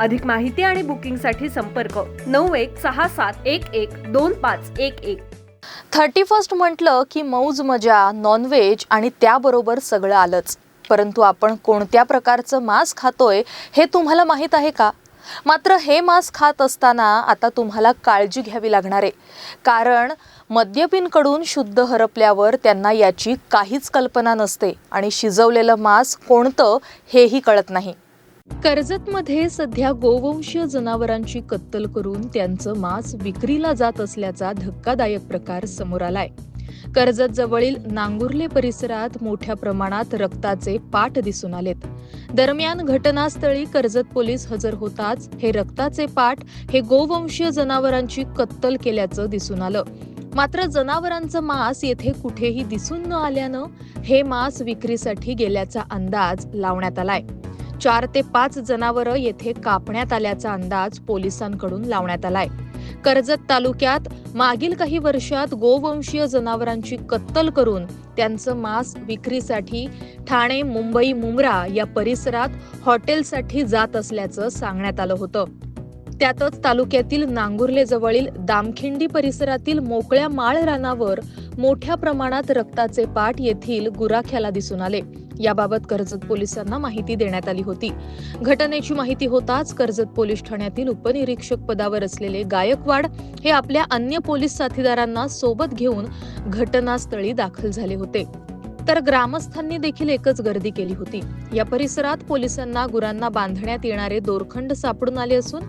अधिक माहिती आणि बुकिंगसाठी संपर्क नऊ एक सहा सात एक एक दोन पाच एक एक. थर्टी फर्स्ट म्हटलं की मौज मजा नॉनव्हेज आणि त्याबरोबर सगळं आलंच. परंतु आपण कोणत्या प्रकारचं मांस खातोय हे तुम्हाला माहीत आहे का? मात्र हे मांस खात असताना आता तुम्हाला काळजी घ्यावी लागणार आहे. कारण मद्यपींकडून शुद्ध हरपल्यावर त्यांना याची काहीच कल्पना नसते आणि शिजवलेलं मांस कोणतं हेही कळत नाही. कर्जतमध्ये सध्या गोवंशीय जनावरांची कत्तल करून त्यांचं मांस विक्रीला जात असल्याचा धक्कादायक प्रकार समोर आलाय. कर्जत जवळील नांगुर्ले परिसरात मोठ्या प्रमाणात रक्ताचे पाठ दिसून आलेत. दरम्यान घटनास्थळी कर्जत पोलीस हजर होताच हे रक्ताचे पाठ हे गोवंशीय जनावरांची कत्तल केल्याचं दिसून आलं. मात्र जनावरांचं मांस येथे कुठेही दिसून न आल्यानं हे मांस विक्रीसाठी गेल्याचा अंदाज लावण्यात आलाय. चार ते पाच जनावरं येथे कापण्यात आल्याचा अंदाज पोलिसांकडून लावण्यात आलाय. कर्जत तालुक्यात मागील काही वर्षात गोवंशीय जनावरांची कत्तल करून त्यांचं मांस विक्रीसाठी ठाणे मुंबई मुंब्रा या परिसरात हॉटेलसाठी जात असल्याचं सांगण्यात आलं होतं. त्यातच तालुक्यातील नांगुर्ले जवळील दामखिंडी परिसरातील मोकळ्या माळ रानावर मोठ्या प्रमाणात रक्ताचे पाठ येथील गुराख्याला दिसून आले. याबाबत कर्जत पोलिसांना माहिती देण्यात आली होती. घटनेची माहिती होताच कर्जत पोलीस ठाण्यातील उपनिरीक्षक पदावर असलेले गायकवाड हे आपल्या अन्य पोलीस साथीदारांना सोबत घेऊन घटनास्थळी दाखल झाले होते. तर ग्रामस्थांनी देखील एकच गर्दी केली होती. या परिसरात पोलिसांना गुरांना बांधण्यात येणारे दोरखंड सापडून आले असून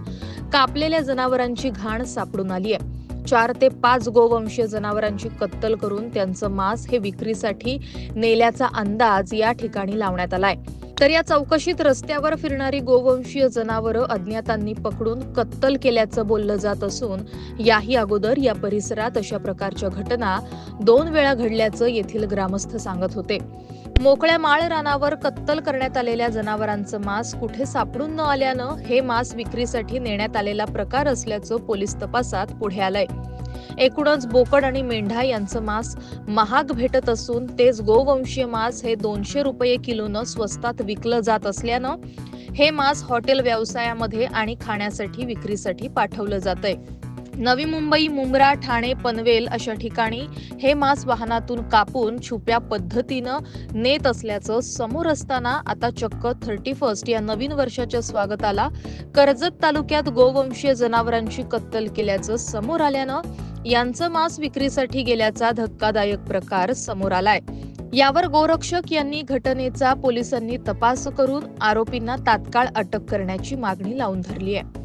कापलेल्या जनावरांची घाण सापडून आली आहे. चार ते पाच गोवंशीय जनावरांची कत्तल करून त्यांचं मांस हे विक्रीसाठी नेल्याचा अंदाज या ठिकाणी लावण्यात आलाय. तर या चौकशीत रस्त्यावर फिरणारी गोवंशीय जनावरं अज्ञातांनी पकडून कत्तल केल्याचं बोललं जात असून याही अगोदर या परिसरात अशा प्रकारच्या घटना दोन वेळा घडल्याचं येथील ग्रामस्थ सांगत होते. मोकळ्या माळ रानावर कत्तल करण्यात आलेल्या जनावरांचं मांस कुठे सापडून न आल्यानं हे मांस विक्रीसाठी नेण्यात आलेला प्रकार असल्याचं पोलीस तपासात पुढे आलंय. एकूणच बोकड आणि मेंढा यांचं मांस महाग भेटत असून तेच गोवंशीय मांस हे दोनशे रुपये किलोनं स्वस्तात विकलं जात असल्यानं हे मांस हॉटेल व्यवसायामध्ये आणि खाण्यासाठी विक्रीसाठी पाठवलं जातंय. नवी मुंबई मुंब्रा ठाणे पनवेल अशा ठिकाणी हे मांस वाहनातून कापून छुप्या पद्धतीनं नेत असल्याचं समोर असताना आता चक्क थर्टी फर्स्ट या नवीन वर्षाच्या स्वागताला कर्जत तालुक्यात गोवंशीय जनावरांची कत्तल केल्याचं समोर आल्यानं यांचं मांस विक्रीसाठी गेल्याचा धक्कादायक प्रकार समोर आलाय. यावर गोरक्षक यांनी घटनेचा पोलिसांनी तपास करून आरोपींना तात्काळ अटक करण्याची मागणी लावून धरली आहे.